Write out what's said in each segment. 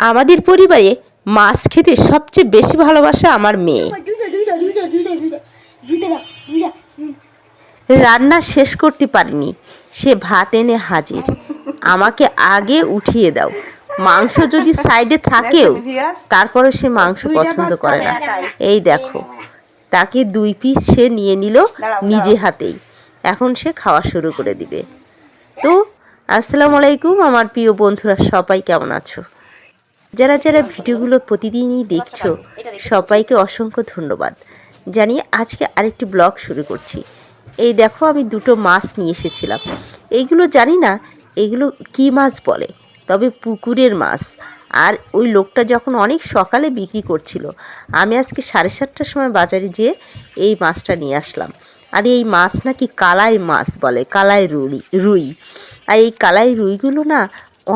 আমাদের পরিবারে মাছ খেতে সবচেয়ে বেশি ভালোবাসে আমার মেয়ে। রান্না শেষ করতে পারিনি। সে ভাত এনে হাজির। আমাকে আগে উঠিয়ে দাও। মাংস যদি সাইডে থাকেও তারপরে সে মাংস পছন্দ করে না। এই দেখো, তাকে দুই পিস সে নিয়ে নিল নিজে হাতেই। এখন সে খাওয়া শুরু করে দিবে। তো, আসসালামু আলাইকুম, আমার প্রিয় বন্ধুরা, সবাই কেমন আছো? যারা যারা ভিডিওগুলো প্রতিদিনই দেখছ, সবাইকে অসংখ্য ধন্যবাদ। জানিয়ে আজকে আরেকটি ব্লগ শুরু করছি। এই দেখো আমি দুটো মাছ নিয়ে এসেছিলাম। এইগুলো জানি না, এগুলো কি মাছ বলে? তবে পুকুরের মাছ। আর ওই লোকটা যখন অনেক সকালে বিক্রি করছিল, আমি আজকে সাড়ে সাতটার সময় বাজারে যেয়ে এই মাছটা নিয়ে আসলাম। আর এই মাছ নাকি কালাই মাছ বলে, কালাই রুই রুই। আর এই কালাই রুইগুলো না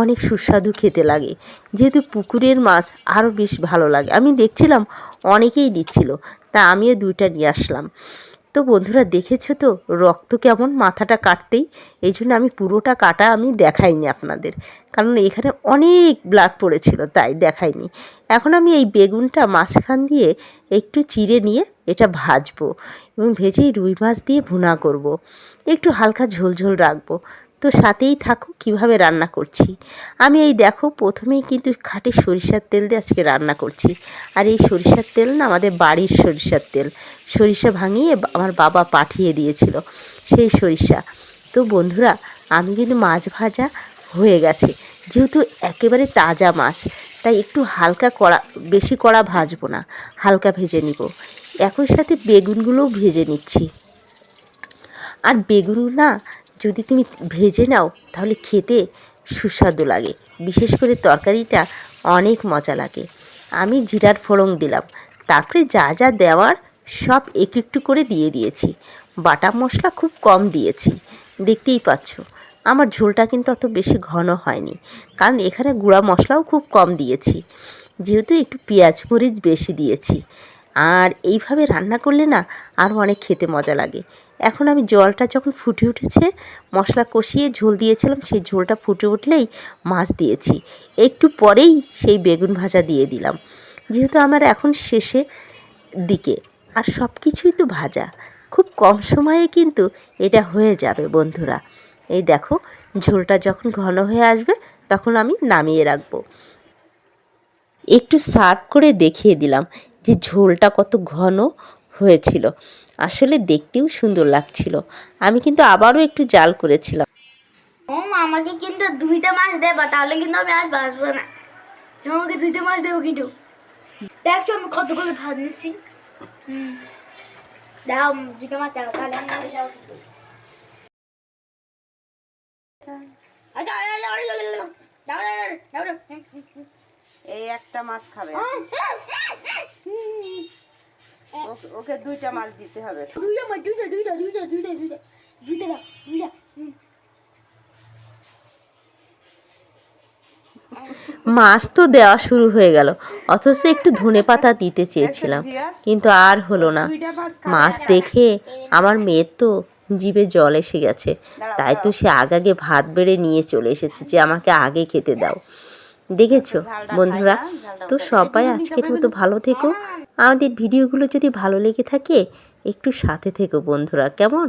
অনেক সুস্বাদু খেতে লাগে। যেহেতু পুকুরের মাছ আরও বেশ ভালো লাগে। আমি দেখছিলাম অনেকেই দিচ্ছিল, তা আমিও দুইটা নিয়ে আসলাম। তো বন্ধুরা, দেখেছ তো রক্ত কেমন? মাথাটা কাটতেই। এই জন্য আমি পুরোটা কাটা আমি দেখাইনি আপনাদের। কারণ এখানে অনেক ব্লাড পড়েছিল, তাই দেখাইনি। এখন আমি এই বেগুনটা মাঝখান দিয়ে একটু চিড়ে নিয়ে এটা ভাজবো এবং ভেজেই রুই মাছ দিয়ে ভুনা করব। একটু হালকা ঝোলঝোল ঝোল রাখব। তো সাথেই থাকো, কীভাবে রান্না করছি। আমি এই দেখো, প্রথমেই কিন্তু খাঁটি সরিষার তেল দিয়ে আজকে রান্না করছি। আর এই সরিষার তেল না, আমাদের বাড়ির সরিষার তেল। সরিষা ভাঙিয়ে আমার বাবা পাঠিয়ে দিয়েছিল সেই সরিষা। তো বন্ধুরা, আমি কিন্তু মাছ ভাজা হয়ে গেছে। যেহেতু একেবারে তাজা মাছ, তাই একটু হালকা কড়া, বেশি কড়া ভাজবো না। হালকা ভেজে নিব। একই সাথে বেগুনগুলোও ভেজে নিচ্ছি। আর বেগুন না যদি তুমি ভেজে নাও, তাহলে খেতে সুস্বাদু লাগে। বিশেষ করে তরকারিটা অনেক মজা লাগে। আমি জিরার ফোড়ন দিলাম। তারপরে যা যা দেওয়ার সব একটু একটু করে দিয়ে দিয়েছি। বাটা মশলা খুব কম দিয়েছি। দেখতেই পাচ্ছ, আমার ঝোলটা কিন্তু অত বেশি ঘন হয়নি। কারণ এখানে গুঁড়া মশলাও খুব কম দিয়েছি। যেহেতু একটু পেঁয়াজ মরিচ বেশি দিয়েছি। আর এইভাবে রান্না করলে না আরও অনেক খেতে মজা লাগে। এখন আমি জলটা যখন ফুটে উঠেছে, মশলা কষিয়ে ঝোল দিয়েছিলাম, সেই ঝোলটা ফুটে উঠলেই মাছ দিয়েছি। একটু পরেই সেই বেগুন ভাজা দিয়ে দিলাম। যেহেতু আমার এখন শেষে দিকে, আর সব কিছুই তো ভাজা। খুব কম সময়ে কিন্তু এটা হয়ে যাবে বন্ধুরা। এই দেখো, ঝোলটা যখন ঘন হয়ে আসবে, তখন আমি নামিয়ে রাখব। একটু সার্ভ করে দেখিয়ে দিলাম। যে ঝোলটা কত ঘন হয়েছিল আসলে দেখতেও সুন্দর লাগছিল আমি কিন্তু আবারও একটু জাল করেছিলাম ও আমাকে কিন্তু দুইটা মাছ দেবা তাহলে কিন্তু আমি আজ বাঁচবো না আমাকে দুইটা মাছ দেবো কিন্তু দেখছ আমি ভাত। আচ্ছা, আচ্ছা, আচ্ছা, আচ্ছা, আচ্ছা, আচ্ছা, দাও, দাও, দাও, দাও, দাও। এই একটা মাছ খাবে ওকে- দুইটা মাছ দিতে হবে। দুইটা মাছ দুইটা দুইটা দুইটা দুইটা দুইটা দুইটা দাও দুইটা মাছ তো দেওয়া শুরু হয়ে গেল অথচ একটু ধনে পাতা দিতে চেয়েছিলাম কিন্তু আর হলো না। মাছ মাছ দেখে আমার মেয়ের তো জিভে জল এসে গেছে তাই তো সে আগাগে ভাত বেড়ে নিয়ে চলে এসেছে যে আমাকে আগে খেতে দাও। দেখেছ বন্ধুরা তো সবাই আজকের মতো ভালো থেকো। আমাদের ভিডিওগুলো যদি ভালো লেগে থাকে একটু সাথে থেকো বন্ধুরা কেমন?